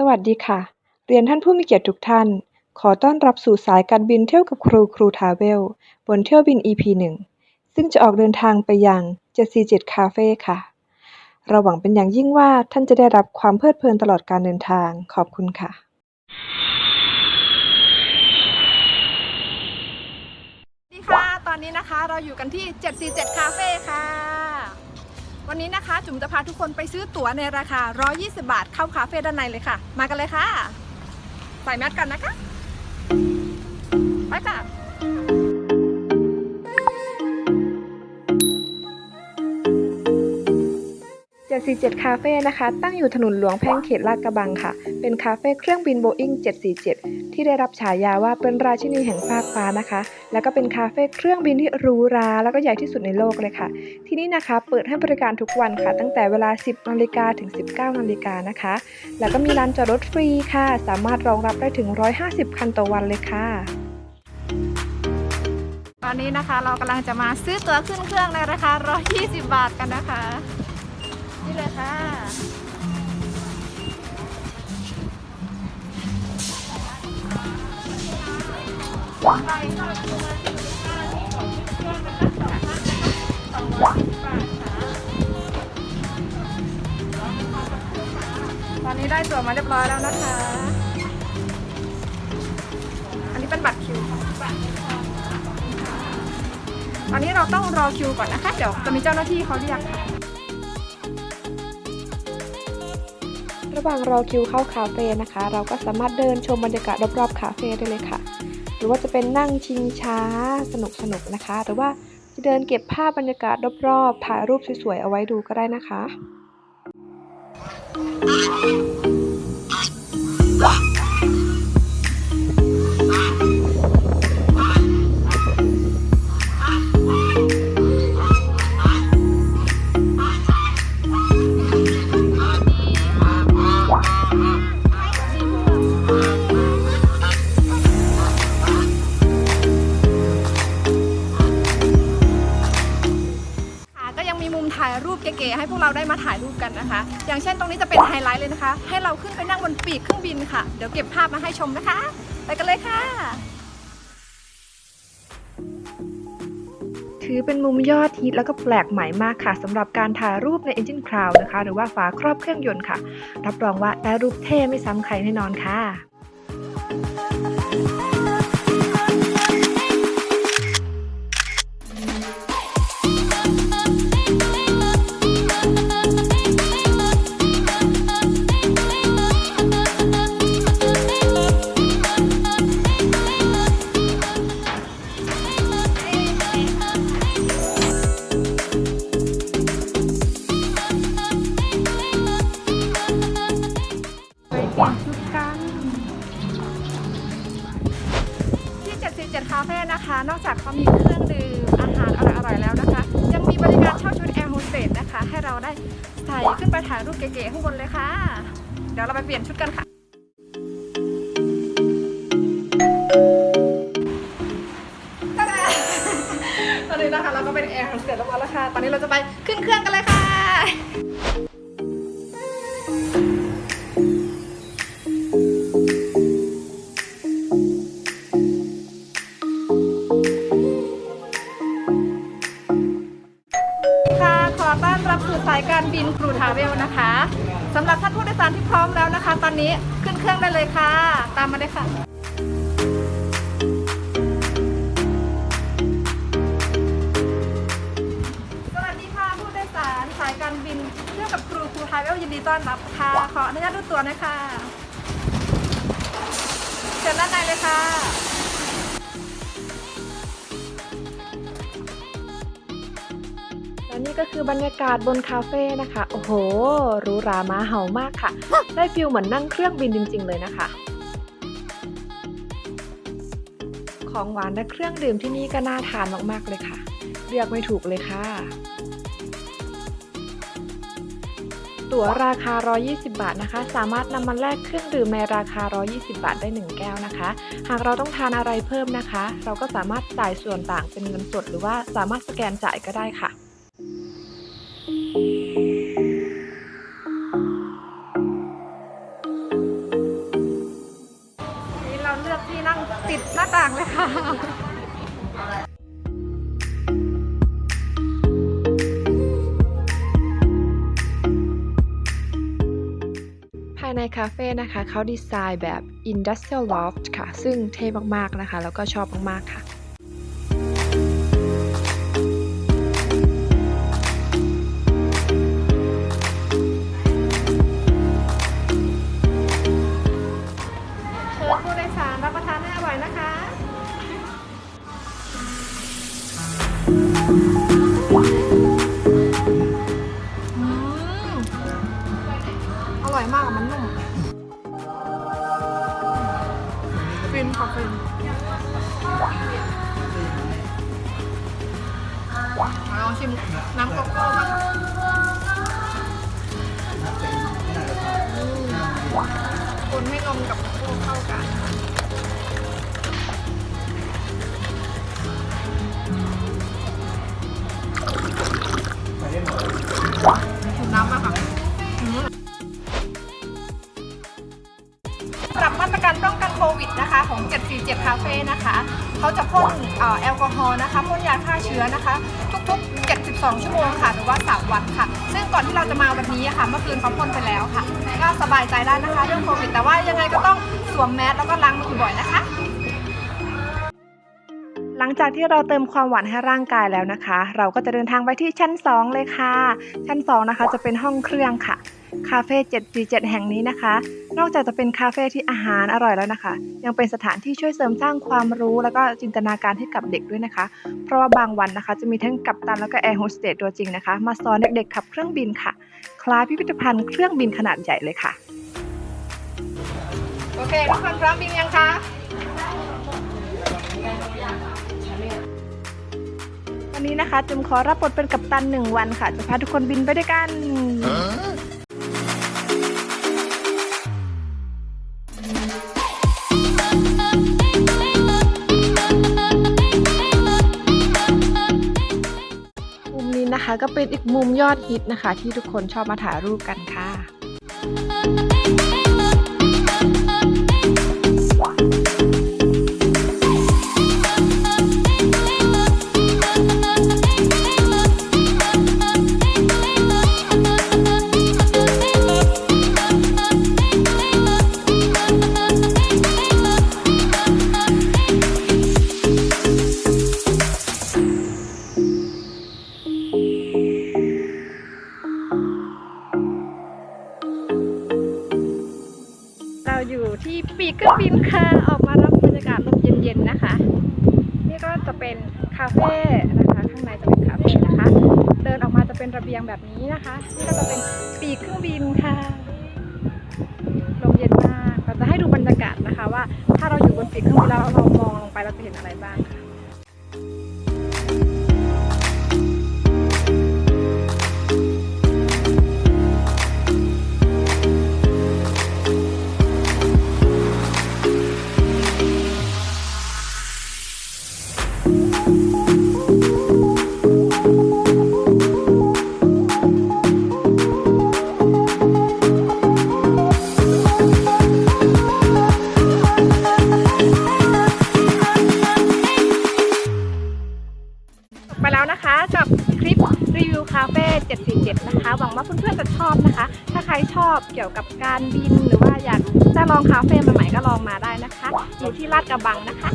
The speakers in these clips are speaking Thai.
สวัสดีค่ะ เรียนท่านผู้มีเกียรติทุกท่าน ขอต้อนรับสู่สายการบินเที่ยวกับครูครูทราเวล บนเที่ยวบิน EP 1 ซึ่งจะออกเดินทางไปยัง 747 Cafe ค่ะ เราหวังเป็นอย่างยิ่งว่าท่านจะได้รับความเพลิดเพลินตลอดการเดินทาง ขอบคุณค่ะสวัสดีค่ะ ตอนนี้นะคะเราอยู่กันที่ 747คาเฟ่ค่ะ วันนี้นะคะ จุ๋มจะพาทุกคนไปซื้อตั๋วในราคา 120 บาท เข้าคาเฟ่ด้านในเลยค่ะ มากันเลยค่ะ ใส่แมสกันนะคะ ไปค่ะ 747 คาเฟ่นะคะ ตั้งอยู่ถนนหลวงแพ่งเขตลาดกระบังค่ะ เป็นคาเฟ่เครื่องบินโบอิง747 ที่ได้รับฉายาว่าเป็นราชินีแห่งฟากฟ้านะคะ แล้วก็เป็นคาเฟ่เครื่องบินที่หรูหรา แล้วก็ใหญ่ที่สุดในโลกเลยค่ะ ที่นี่นะคะ เปิดให้บริการทุกวันค่ะ ตั้งแต่เวลา 10นาฬิกาถึง 19นาฬิกานะคะ แล้วก็มีลานจอดรถฟรีค่ะ สามารถรองรับได้ถึง 150 คันต่อวันเลยค่ะตอนนี้นะคะเรากำลังจะมาซื้อตั๋วขึ้นเครื่องในราคา 120 บาทกันนะคะ เลยค่ะ ตอนนี้ได้ตัวมาเรียบร้อยแล้วนะคะ อันนี้เป็นบัตรคิวค่ะตอนนี้เราต้องรอคิวก่อนนะคะ เดี๋ยวจะมีเจ้าหน้าที่เขาเรียกค่ะ หว่างรอคิวเข้าคาเฟ่นะคะ เราก็สามารถเดินชมบรรยากาศรอบๆคาเฟ่ได้เลยค่ะ หรือว่าจะเป็นนั่งชิงช้าสนุกๆนะคะ หรือว่าจะเดินเก็บภาพบรรยากาศรอบๆถ่ายรูปสวยๆเอาไว้ดูก็ได้นะคะค่ะ ให้เราขึ้นไปนั่งบนปีกเครื่องบินค่ะ เดี๋ยวเก็บภาพมาให้ชมนะคะ ไปกันเลยค่ะ ถือเป็นมุมยอดฮิตแล้วก็แปลกใหม่มากค่ะสำหรับการถ่ายรูปใน Engine Cloud นะคะ หรือว่าฝาครอบเครื่องยนต์ค่ะ รับรองว่าได้รูปเท่ไม่ซ้ำใครแน่นอนค่ะ เราได้ใส่ขึ้นไปถ่ายรูปเก๋ๆข้างบนเลยค่ะ เดี๋ยวเราไปเปลี่ยนชุดกันค่ะ ตอนนี้นะคะเราก็เป็นแอร์โฮสร็จแล้วมาแล้วค่ะ ตอนนี้เราจะไปขึ้นเครื่องกันเลย นี้ขึ้นเครื่องได้เลยค่ะ ตามมาเลยค่ะ สวัสดีค่ะผู้โดยสารสายการบินเที่ยวกับครูครูทราเวลยินดีต้อนรับค่ะ ขออนุญาตดูตัวนะคะเชิญด้านในเลยค่ะ และนี่ก็คือบรรยากาศบนคาเฟ่นะคะ โอ้โหหรูหรามาเห่ามากค่ะ ได้ฟิลเหมือนนั่งเครื่องบินจริง ๆ เลยนะคะ ของหวานและเครื่องดื่มที่นี่ก็น่าทานมากๆเลยค่ะ เลือกไม่ถูกเลยค่ะ ตั๋วราคา 120 บาทนะคะ สามารถนำมาแลกเครื่องดื่มในราคา 120 บาทได้ 1 แก้วนะคะ หากเราต้องทานอะไรเพิ่มนะคะ เราก็สามารถจ่ายส่วนต่างเป็นเงินสด หรือว่าสามารถสแกนจ่ายก็ได้ค่ะ ที่นั่งติดหน้าต่างเลยค่ะภายในคาเฟ่นะคะเขาดีไซน์แบบ Industrial Loft ค่ะ ซึ่งเท่มาก ๆ นะคะ แล้วก็ชอบมาก ๆ ค่ะ อร่อยมากอะมันนุ่มฟินค่ะฟินมาลองชิมน้ำโกโก้บ้างคนให้นมกับ สำหรับมาตรการป้องกันโควิดนะคะของ 747 คาเฟ่นะคะเขาจะพ่นเอ่อแอลกอฮอล์นะคะพ่นยาฆ่าเชื้อนะคะ ทุกๆ 72 ชั่วโมงค่ะ หรือว่า 3 วันค่ะ ซึ่งก่อนที่เราจะมาวันนี้ค่ะ เมื่อคืนเขาพ่นไปแล้วค่ะ ก็สบายใจได้นะคะเรื่องโควิด แต่ว่ายังไงก็ต้องสวมแมสแล้วก็ล้างมือบ่อยนะคะ ลังจากที่เราเติมความหวานให้ร่างกายแล้วนะคะ เราก็จะเดินทางไปที่ชั้น 2 เลยค่ะ ชั้น 2 นะคะ จะเป็นห้องเครื่องค่ะ คาเฟ่747แห่งนี้นะคะ นอกจากจะเป็นคาเฟ่ที่อาหารอร่อยแล้วนะคะ ยังเป็นสถานที่ช่วยเสริมสร้างความรู้แล้วก็จินตนาการให้กับเด็กด้วยนะคะ เพราะว่าบางวันนะคะ จะมีทั้งกัปตันแล้วก็แอร์โฮสเตสตัวจริงนะคะ มาสอนเด็กๆขับเครื่องบินค่ะ คล้ายพิพิธภัณฑ์เครื่องบินขนาดใหญ่เลยค่ะ โอเคทุกคนพร้อมบินยังคะ วันนี้นะคะจุมขอรับบทเป็นกัปตันหนึ่งวันค่ะ จะพาทุกคนบินไปด้วยกัน มุมนี้นะคะก็เป็นอีกมุมยอดฮิตนะคะ ที่ทุกคนชอบมาถ่ายรูปกันค่ะ ข้างในจะเป็นคาเฟ่นะคะ เดินออกมาจะเป็นระเบียงแบบนี้นะคะนี่ก็จะเป็นปีกเครื่องบินค่ะลมเย็นมากเราจะให้ดูบรรยากาศนะคะว่า ถ้าเราอยู่บนปีกเครื่องบินแล้วเรามองลงไปเราจะเห็นอะไรบ้างค่ะ เกี่ยวกับการบินหรือว่าอยากจะลองคาเฟ่ใหม่ๆก็ลองมาได้นะคะอยู่ที่ลาดกระบังนะคะ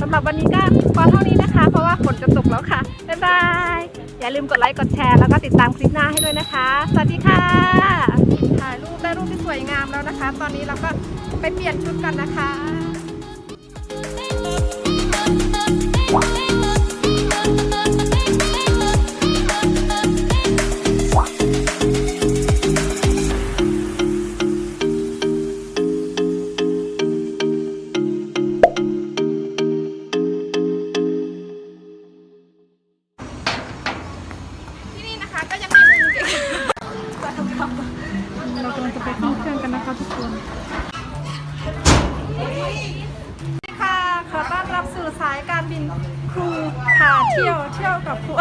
สำหรับวันนี้ก็พอเท่านี้นะคะ เพราะว่าฝนจะตกแล้วค่ะ บ๊ายบาย อย่าลืมกดไลค์ กดแชร์ แล้วก็ติดตามคลิปหน้าให้ด้วยนะคะ สวัสดีค่ะ ถ่ายรูปได้รูปที่สวยงามแล้วนะคะ ตอนนี้เราก็ไปเปลี่ยนชุดกันนะคะ กับครู